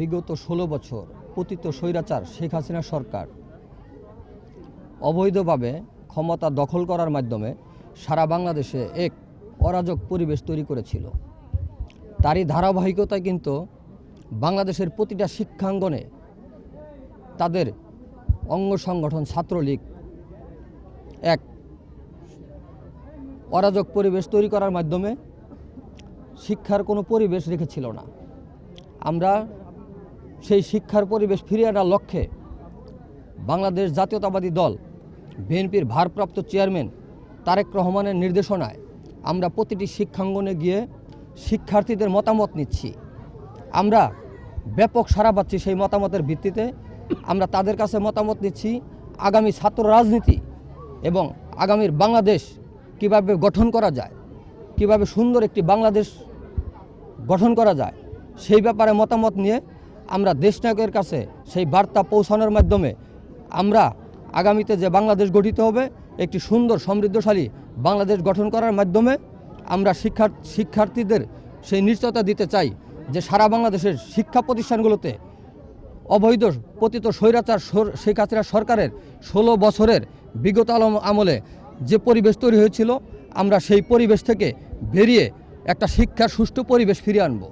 বিগত ষোলো বছর পতিত স্বৈরাচার শেখ হাসিনা সরকার। অবৈধভাবে ক্ষমতা দখল করার মাধ্যমে সারা বাংলাদেশে এক অরাজক পরিবেশ তৈরি করেছিল। তারই ধারাবাহিকতায় কিন্তু বাংলাদেশের প্রতিটা শিক্ষাঙ্গনে তাদের অঙ্গ সংগঠন ছাত্রলীগ এক অরাজক পরিবেশ তৈরি করার মাধ্যমে শিক্ষার কোনো পরিবেশ রেখেছিল না। আমরা সেই শিক্ষার পরিবেশ ফিরিয়ে আনার লক্ষ্যে বাংলাদেশ জাতীয়তাবাদী দল, বিএনপির ভারপ্রাপ্ত চেয়ারম্যান তারেক রহমানের নির্দেশনায় আমরা প্রতিটি শিক্ষাঙ্গনে গিয়ে শিক্ষার্থীদের মতামত নিচ্ছি। আমরা ব্যাপক সারা পাচ্ছি সেই মতামতের ভিত্তিতে আমরা তাদের কাছে মতামত নিচ্ছি আগামী ছাত্র রাজনীতি এবং আগামীর বাংলাদেশ কীভাবে গঠন করা যায়, কীভাবে সুন্দর একটি বাংলাদেশ গঠন করা যায়, সেই ব্যাপারে মতামত নিয়ে আমরা দেশনায়কের কাছে সেই বার্তা পৌঁছানোর মাধ্যমে আমরা আগামীতে যে বাংলাদেশ গঠিত হবে, একটি সুন্দর সমৃদ্ধশালী বাংলাদেশ গঠন করার মাধ্যমে আমরা শিক্ষা শিক্ষার্থীদের সেই নিশ্চয়তা দিতে চাই যে সারা বাংলাদেশের শিক্ষা প্রতিষ্ঠানগুলোতে অবৈধ পতিত স্বৈরাচার শেখ হাসিনা সরকারের ষোলো বছরের বিগত আমলে যে পরিবেশ তৈরি হয়েছিল, আমরা সেই পরিবেশ থেকে বেরিয়ে একটা শিক্ষার সুষ্ঠু পরিবেশ ফিরিয়ে আনব।